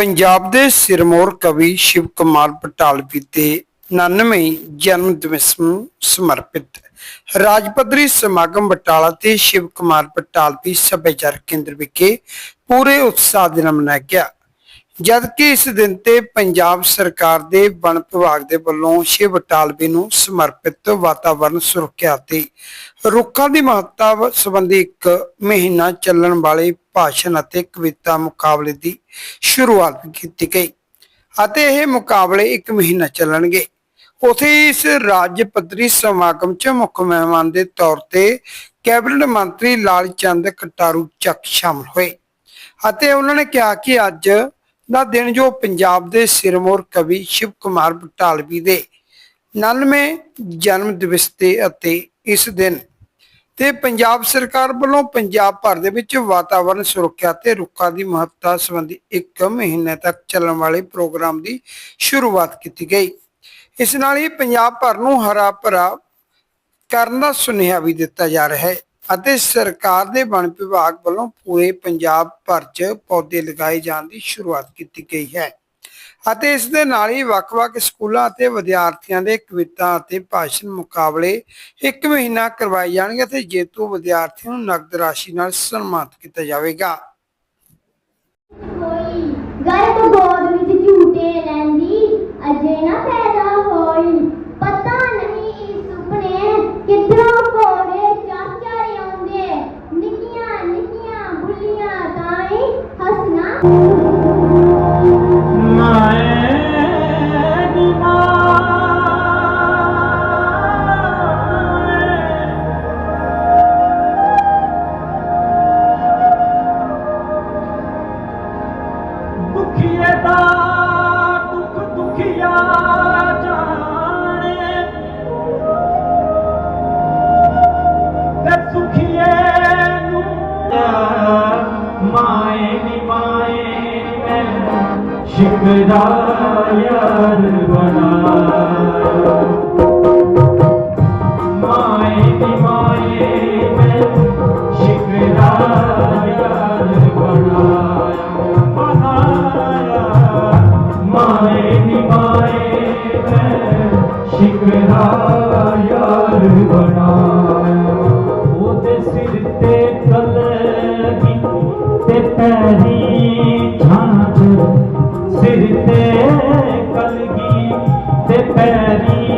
ਪੰਜਾਬ ਦੇ ਸਿਰਮੌਰ ਕਵੀ ਸ਼ਿਵ ਕੁਮਾਰ ਬਟਾਲਵੀ ਦੇ 99 ਜਨਮ ਦਿਵਸ ਨੂੰ ਸਮਰਪਿਤ ਰਾਜ ਪੱਧਰੀ ਸਮਾਗਮ ਬਟਾਲਾ ਤੇ ਸ਼ਿਵ ਕੁਮਾਰ ਬਟਾਲਵੀ ਸੱਭਿਆਚਾਰਕ ਕੇਂਦਰ ਵਿਖੇ ਪੂਰੇ ਉਤਸ਼ਾਹ ਦੇ ਨਾਲ ਮਨਾਇਆ ਗਿਆ। ਜਦਕਿ ਇਸ ਦਿਨ ਤੇ ਪੰਜਾਬ ਸਰਕਾਰ ਦੇ ਵਣ ਵਿਭਾਗ ਦੇ ਵੱਲੋਂ ਸ਼ਿਵ ਬਟਾਲਵੀ ਨੂੰ ਸਮਰਪਿਤ ਵਾਤਾਵਰਣ ਸੁਰੱਖਿਆ ਤੇ ਰੁੱਖਾਂ ਦੀ ਮਹੱਤਤਾ ਸੰਬੰਧੀ ਇੱਕ ਮਹੀਨਾ ਚੱਲਣ ਵਾਲੇ ਭਾਸ਼ਣ ਅਤੇ ਕਵਿਤਾ ਮੁਕਾਬਲੇ ਦੀ ਸ਼ੁਰੂਆਤ ਕੀਤੀ ਗਈ ਅਤੇ ਇਹ ਮੁਕਾਬਲੇ ਇੱਕ ਮਹੀਨਾ ਚੱਲਣਗੇ। ਉਥੇ ਇਸ ਰਾਜ ਪੱਧਰੀ ਸਮਾਗਮ 'ਚ ਮੁੱਖ ਮਹਿਮਾਨ ਦੇ ਤੌਰ ਤੇ ਕੈਬਨਿਟ ਮੰਤਰੀ ਲਾਲ ਚੰਦ ਕਟਾਰੂ ਚੱਕ ਸ਼ਾਮਲ ਹੋਏ ਅਤੇ ਉਹਨਾਂ ਨੇ ਕਿਹਾ ਕਿ ਅੱਜ ਦਾ ਦਿਨ ਜੋ ਪੰਜਾਬ ਦੇ ਸਿਰਮੌਰ ਕਵੀ ਸ਼ਿਵ ਕੁਮਾਰ ਬਟਾਲਵੀ ਦੇ 99 ਜਨਮ ਦਿਵਸ ਤੇ ਅਤੇ ਇਸ ਦਿਨ ਤੇ ਪੰਜਾਬ ਸਰਕਾਰ ਵੱਲੋਂ ਪੰਜਾਬ ਭਰ ਦੇ ਵਿੱਚ ਵਾਤਾਵਰਣ ਸੁਰੱਖਿਆ ਤੇ ਰੁੱਖਾਂ ਦੀ ਮਹੱਤਤਾ ਸੰਬੰਧੀ ਇੱਕ ਮਹੀਨੇ ਤੱਕ ਚੱਲਣ ਵਾਲੇ ਪ੍ਰੋਗਰਾਮ ਦੀ ਸ਼ੁਰੂਆਤ ਕੀਤੀ ਗਈ। ਇਸ ਨਾਲ ਹੀ ਪੰਜਾਬ ਭਰ ਨੂੰ ਹਰਾ ਭਰਾ ਕਰਨ ਦਾ ਸੁਨੇਹਾ ਵੀ ਦਿੱਤਾ ਜਾ ਰਿਹਾ ਹੈ। ਅਤੇ ਸਰਕਾਰ ਦੇ ਵਣ ਵਿਭਾਗ ਵੱਲੋਂ ਪੂਰੇ ਪੰਜਾਬ ਭਰ 'ਚ ਪੌਦੇ ਲਗਾਏ ਜਾਣ ਦੀ ਸ਼ੁਰੂਆਤ ਕੀਤੀ ਗਈ ਹੈ। ਅਤੇ ਇਸ ਦੇ ਨਾਲ ਹੀ ਵੱਖ-ਵੱਖ ਸਕੂਲਾਂ ਅਤੇ ਵਿਦਿਆਰਥੀਆਂ ਦੇ ਕਵਿਤਾ ਅਤੇ ਭਾਸ਼ਣ ਮੁਕਾਬਲੇ ਇੱਕ ਮਹੀਨਾ ਕਰਵਾਏ ਜਾਣਗੇ ਤੇ ਜੇਤੂ ਵਿਦਿਆਰਥੀਆਂ ਨੂੰ ਨਗਦ ਰਾਸ਼ੀ ਨਾਲ ਸਨਮਾਨਿਤ ਕੀਤਾ ਜਾਵੇਗਾ। ਹੋਈ ਗਰਭ ਗੋਦ ਵਿੱਚ ਝੂਟੇ ਲੈਂਦੀ ਅਜੇ ਨਾ ਸ਼ਿਕਰਾ ਯਾਰ ਬਣਾ। ਮਾਏ ਨੀ ਮਾਏ ਮੈਂ ਸ਼ਿਕਰਾ ਯਾਰ। ਸਿਰ ਤੇ ਕਲਗੀ ਤੇ ਪੈਰੀ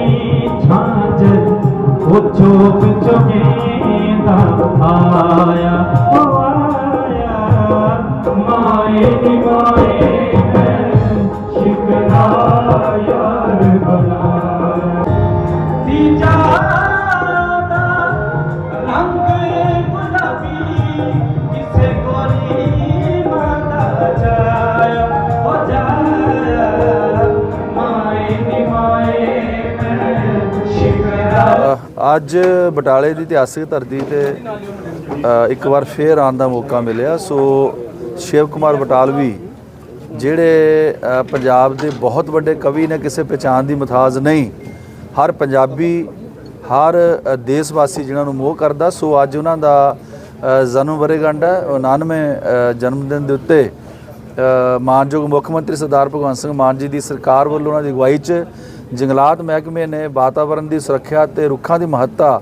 ਅੱਜ ਬਟਾਲੇ ਦੀ ਇਤਿਹਾਸਿਕ ਧਰਤੀ ਤੇ ਇੱਕ ਵਾਰ ਫੇਰ ਆਉਣ ਦਾ ਮੌਕਾ ਮਿਲਿਆ। ਸੋ ਸ਼ਿਵ ਕੁਮਾਰ ਬਟਾਲਵੀ ਜਿਹੜੇ ਪੰਜਾਬ ਦੇ ਬਹੁਤ ਵੱਡੇ ਕਵੀ ਨੇ ਕਿਸੇ ਪਛਾਣ ਦੀ ਮਥਾਜ ਨਹੀਂ। ਹਰ ਪੰਜਾਬੀ ਹਰ ਦੇਸ਼ ਵਾਸੀ ਜਿਨ੍ਹਾਂ ਨੂੰ ਮੋਹ ਕਰਦਾ। ਸੋ ਅੱਜ ਉਹਨਾਂ ਦਾ ਅ, ਜਨਮ ਵਰੇਗੰਢ ਹੈ। 99 ਜਨਮ ਦਿਨ ਦੇ ਉੱਤੇ ਮਾਨਯੋਗ ਮੁੱਖ ਮੰਤਰੀ ਸਰਦਾਰ ਭਗਵੰਤ ਸਿੰਘ ਮਾਨ ਜੀ ਦੀ ਸਰਕਾਰ ਵੱਲੋਂ ਉਹਨਾਂ ਦੀ ਅਗਵਾਈ 'ਚ ਜੰਗਲਾਤ ਮਹਿਕਮੇ ਨੇ ਵਾਤਾਵਰਣ ਦੀ ਸੁਰੱਖਿਆ ਤੇ ਰੁੱਖਾਂ ਦੀ ਮਹੱਤਤਾ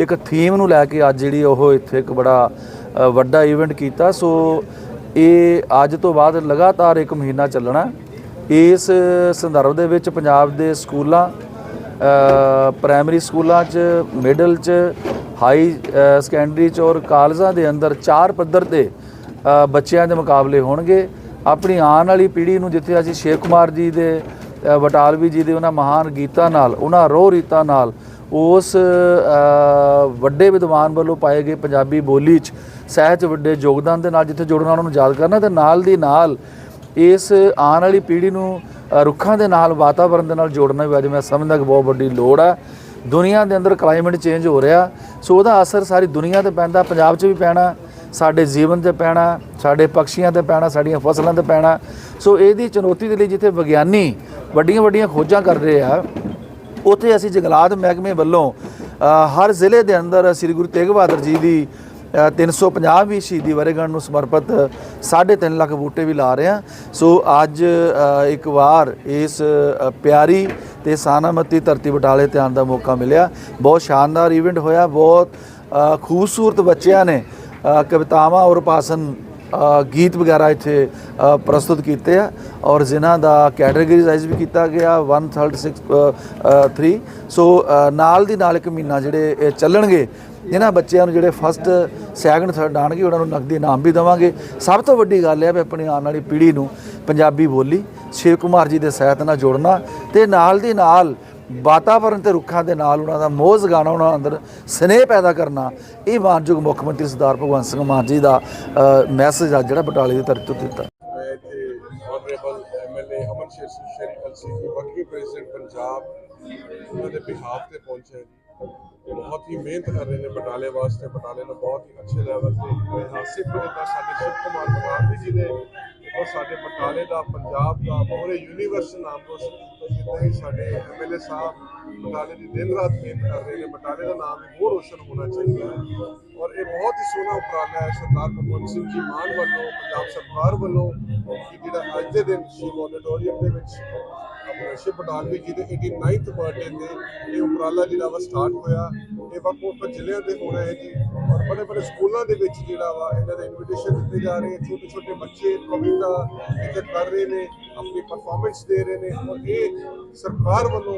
ਇੱਕ ਥੀਮ ਨੂੰ ਲੈ ਕੇ ਅੱਜ ਜਿਹੜੀ ਉਹ ਇੱਥੇ ਇੱਕ ਬੜਾ ਵੱਡਾ ਇਵੈਂਟ ਕੀਤਾ। ਸੋ ਇਹ ਅੱਜ ਤੋਂ ਬਾਅਦ ਲਗਾਤਾਰ ਇੱਕ ਮਹੀਨਾ ਚੱਲਣਾ ਇਸ ਸੰਦਰਭ ਦੇ ਵਿੱਚ ਪੰਜਾਬ ਦੇ ਸਕੂਲਾਂ ਪ੍ਰਾਇਮਰੀ ਸਕੂਲਾਂ 'ਚ ਮਿਡਲ 'ਚ ਹਾਈ ਸੈਕੰਡਰੀ 'ਚ ਔਰ ਕਾਲਜਾਂ ਦੇ ਅੰਦਰ ਚਾਰ ਪੱਧਰ ਤੇ ਬੱਚਿਆਂ ਦੇ ਮੁਕਾਬਲੇ ਹੋਣਗੇ। ਆਪਣੀ ਆਉਣ ਵਾਲੀ ਪੀੜ੍ਹੀ ਨੂੰ ਜਿੱਥੇ ਅਸੀਂ ਸ਼ੇਖ ਕੁਮਾਰ ਜੀ ਦੇ ਬਟਾਲਵੀ ਜੀ ਦੇ ਉਹਨਾਂ ਮਹਾਨ ਗੀਤਾਂ ਨਾਲ, ਉਹਨਾਂ ਰੋਹ ਰੀਤਾਂ ਨਾਲ ਉਸ ਵੱਡੇ ਵਿਦਵਾਨ ਵੱਲੋਂ ਪਾਏ ਗਏ ਪੰਜਾਬੀ ਬੋਲੀ 'ਚ ਸਹਿਜ ਵੱਡੇ ਯੋਗਦਾਨ ਦੇ ਨਾਲ ਜਿੱਥੇ ਜੋੜਨਾ ਉਹਨਾਂ ਨੂੰ ਯਾਦ ਕਰਨਾ ਤੇ ਨਾਲ ਦੀ ਨਾਲ ਇਸ ਆਉਣ ਵਾਲੀ ਪੀੜ੍ਹੀ ਨੂੰ ਰੁੱਖਾਂ ਦੇ ਨਾਲ ਵਾਤਾਵਰਣ ਦੇ ਨਾਲ ਜੋੜਨਾ ਵੀ ਅੱਜ ਮੈਂ ਸਮਝਦਾ ਕਿ ਬਹੁਤ ਵੱਡੀ ਲੋੜ ਹੈ ਦੁਨੀਆ ਦੇ ਅੰਦਰ ਕਲਾਈਮੇਟ ਚੇਂਜ ਹੋ ਰਿਹਾ, ਸੋ ਉਹਦਾ ਅਸਰ ਸਾਰੀ ਦੁਨੀਆ ਤੇ ਪੈਂਦਾ, ਪੰਜਾਬ 'ਚ ਵੀ ਪੈਣਾ। ਸਾਡੇ ਜੀਵਨ ਤੇ ਪੈਣਾ ਸਾਡੇ ਪੰਛੀਆਂ ਤੇ ਪੈਣਾ ਸਾਡੀਆਂ ਫਸਲਾਂ ਤੇ ਪੈਣਾ। ਸੋ ਇਹਦੀ ਚੁਣੌਤੀ ਦੇ ਲਈ ਜਿੱਥੇ ਵਿਗਿਆਨੀ ਵੱਡੀਆਂ ਵੱਡੀਆਂ ਖੋਜਾਂ ਕਰ ਰਹੇ ਆ ਉੱਥੇ ਅਸੀਂ ਜੰਗਲਾਤ ਮਹਿਕਮੇ ਵੱਲੋਂ ਹਰ ਜ਼ਿਲ੍ਹੇ ਦੇ ਅੰਦਰ ਸ੍ਰੀ ਗੁਰੂ ਤੇਗ ਬਹਾਦਰ ਜੀ ਦੀ ਅ, 350ਵੀਂ ਸ਼ਹੀਦੀ ਵਰੇਗੰਢ ਨੂੰ ਸਮਰਪਿਤ 3.5 ਲੱਖ ਬੂਟੇ ਵੀ ਲਾ ਰਹੇ ਹਾਂ ਸੋ ਅੱਜ ਇੱਕ ਵਾਰ ਇਸ ਪਿਆਰੀ ਤੇ ਸਾਨਾਮਤੀ ਧਰਤੀ ਬਟਾਲੇ ਤੇ ਆਉਣ ਦਾ ਮੌਕਾ ਮਿਲਿਆ। ਬਹੁਤ ਸ਼ਾਨਦਾਰ ਇਵੈਂਟ ਹੋਇਆ ਬਹੁਤ ਖੂਬਸੂਰਤ ਬੱਚਿਆਂ ਨੇ ਕਵਿਤਾਵਾਂ ਔਰ ਭਾਸ਼ਣ ਗੀਤ ਵਗੈਰਾ ਇੱਥੇ ਪ੍ਰਸਤੁਤ ਕੀਤੇ ਆ ਔਰ ਜਿਨ੍ਹਾਂ ਦਾ ਕੈਟਾਗਰੀਜ਼ਾਈਜ਼ ਵੀ ਕੀਤਾ ਗਿਆ 136 3 ਸੋ ਨਾਲ ਦੀ ਨਾਲ ਇੱਕ ਮਹੀਨਾ ਜਿਹੜੇ ਇਹ ਚੱਲਣਗੇ ਇਹਨਾਂ ਬੱਚਿਆਂ ਨੂੰ ਜਿਹੜੇ ਫਸਟ ਸੈਕੰਡ ਥਰਡ ਆਣਗੇ ਉਹਨਾਂ ਨੂੰ ਨਕਦੀ ਇਨਾਮ ਵੀ ਦੇਵਾਂਗੇ। ਸਭ ਤੋਂ ਵੱਡੀ ਗੱਲ ਹੈ ਵੀ ਆਪਣੀ ਆਉਣ ਵਾਲੀ ਪੀੜ੍ਹੀ ਨੂੰ ਪੰਜਾਬੀ ਬੋਲੀ, ਸ਼ਿਵ ਕੁਮਾਰ ਜੀ ਦੇ ਸਾਹਿਤ ਨਾਲ ਜੋੜਨਾ ਤੇ ਨਾਲ ਦੀ ਨਾਲ ਵਾਤਾਵਰਣ ਤੇ ਰੁੱਖਾਂ ਦੇ ਨਾਲ ਉਹਨਾਂ ਦਾ ਮੋਹ ਜਗਾਉਣਾ, ਉਹਨਾਂ ਅੰਦਰ ਸਨੇਹ ਪੈਦਾ ਕਰਨਾ, ਇਹ ਮਾਨਯੋਗ ਮੁੱਖ ਮੰਤਰੀ ਸਰਦਾਰ ਭਗਵੰਤ ਸਿੰਘ ਮਾਨ ਜੀ ਦਾ ਮੈਸੇਜ ਆ ਜਿਹੜਾ ਬਟਾਲੇ ਦੀ ਧਰਤੀ ਤੋਂ ਦਿੱਤਾ। ਮੈਂ ਇੱਥੇ honourable MLA Aman Sher Singh Sheri LCP working president Punjab ਉਹਨਾਂ ਦੇ ਬਿਹਾਫ ਤੇ ਪਹੁੰਚੇ ਹਾਂ ਜੀ। ਬਹੁਤ ਹੀ ਮਿਹਨਤ ਕਰ ਰਹੇ ਨੇ ਬਟਾਲੇ ਵਾਸਤੇ। ਬਟਾਲੇ ਨੂੰ ਬਹੁਤ ਹੀ ਅੱਛੇ ਲੈਵਲ ਤੇ ਹਾਸਿਲ ਕੀਤਾ ਸਾਡੇ ਸ਼ਿਵ ਕੁਮਾਰ ਬਟਾਲਵੀ ਜੀ ਨੇ ਔਰ ਸਾਡੇ ਬਟਾਲੇ ਦਾ, ਪੰਜਾਬ ਦਾ, ਪੂਰੇ ਯੂਨੀਵਰਸ ਨਾਮ ਰੋਸ਼ਨ ਕੀਤਾ ਜਿੱਦਾਂ ਹੀ ਸਾਡੇ ਐਮਐਲਏ ਸਾਹਿਬ ਬਟਾਲੇ ਦੀ ਦਿਨ ਰਾਤ ਮਿਹਨਤ ਕਰ ਰਹੇ ਨੇ। ਬਟਾਲੇ ਦਾ ਨਾਮ ਵੀ ਹੋਰ ਰੋਸ਼ਨ ਹੋਣਾ ਚਾਹੀਦਾ ਔਰ ਇਹ ਬਹੁਤ ਹੀ ਸੋਹਣਾ ਉਪਰਾਲਾ ਹੈ ਸਰਦਾਰ ਭਗਵੰਤ ਸਿੰਘ ਜੀ ਮਾਨ ਵੱਲੋਂ, ਪੰਜਾਬ ਸਰਕਾਰ ਵੱਲੋਂ ਕਿ ਜਿਹੜਾ ਅੱਜ ਦੇ ਦਿਨ ਸ਼ਿਵ ਆਡੀਟੋਰੀਅਮ ਦੇ ਵਿੱਚ ਆਪਣੇ ਸ਼ਿਵ ਬਟਾਲਵੀ ਜੀ ਦੇ 89th ਬਰਥਡੇ ਤੇ ਇਹ ਉਪਰਾਲਾ ਜਿਹੜਾ ਵਾ ਸਟਾਰਟ ਹੋਇਆ। ਇਹ ਵੱਖ ਵੱਖ ਜ਼ਿਲ੍ਹਿਆਂ ਤੇ ਹੋਣਾ ਹੈ ਜੀ। ਔਰ ਬੜੇ ਬੜੇ ਸਕੂਲਾਂ ਦੇ ਵਿੱਚ ਜਿਹੜਾ ਵਾ, ਇਹਨਾਂ ਦੇ ਇਨਵੀਟੇਸ਼ਨ ਦਿੱਤੇ ਜਾ ਰਹੇ ਛੋਟੇ ਛੋਟੇ ਬੱਚੇ ਕਵਿਤਾ ਇੱਥੇ ਕਰ ਰਹੇ ਨੇ, ਆਪਣੀ ਪਰਫਾਰਮੈਂਸ ਦੇ ਰਹੇ ਨੇ ਔਰ ਇਹ ਸਰਕਾਰ ਵੱਲੋਂ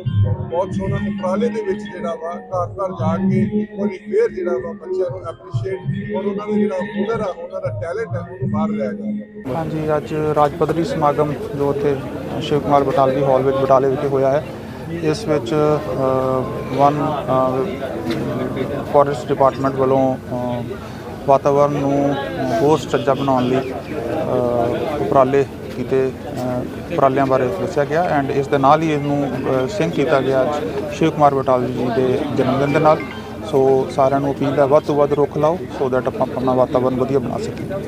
ਬਹੁਤ ਸੋਹਣਾ ਉਪਰਾਲੇ ਦੇ ਵਿੱਚ ਜਿਹੜਾ ਵਾ ਘਰ ਘਰ ਜਾ ਕੇ ਇੱਕ ਵਾਰੀ ਫੇਰ ਜਿਹੜਾ ਵਾ ਬੱਚਿਆਂ ਨੂੰ ਐਪਰੀਸ਼ੀਏਟ ਔਰ ਉਹਨਾਂ ਦਾ ਜਿਹੜਾ ਹੁਨਰ ਆ, ਉਹਨਾਂ ਦਾ ਟੈਲੈਂਟ ਆ, ਉਹਨੂੰ ਬਾਹਰ ਲਿਆਇਆ ਜਾਂਦਾ ਹਾਂਜੀ, ਅੱਜ ਰਾਜ ਪੱਧਰੀ ਸਮਾਗਮ ਜੋ ਉੱਥੇ ਸ਼ਿਵ ਕੁਮਾਰ ਬਟਾਲਵੀ ਹਾਲ ਵਿੱਚ, ਬਟਾਲੇ ਵਿਖੇ ਹੋਇਆ ਹੈ। ਇਸ ਵਿੱਚ ਵਨ ਫੋਰੈਸਟ ਡਿਪਾਰਟਮੈਂਟ ਵੱਲੋਂ ਅ, ਵਾਤਾਵਰਣ ਨੂੰ ਹੋਰ ਸੁਚੱਜਾ ਬਣਾਉਣ ਲਈ ਉਪਰਾਲੇ ਕੀਤੇ ਉਪਰਾਲਿਆਂ ਬਾਰੇ ਦੱਸਿਆ ਗਿਆ ਐਂਡ ਇਸ ਦੇ ਨਾਲ ਹੀ ਇਹਨੂੰ ਸਿੰਕ ਕੀਤਾ ਗਿਆ ਸ਼ਿਵ ਕੁਮਾਰ ਬਟਾਲ ਜੀ ਦੇ ਜਨਮ ਦਿਨ ਦੇ ਨਾਲ। ਸੋ ਸਾਰਿਆਂ ਨੂੰ ਅਪੀਲ ਹੈ ਵੱਧ ਤੋਂ ਵੱਧ ਰੁੱਖ ਲਾਓ ਸੋ ਦੈਟ ਆਪਾਂ ਆਪਣਾ ਵਾਤਾਵਰਣ ਵਧੀਆ ਬਣਾ ਸਕੀਏ।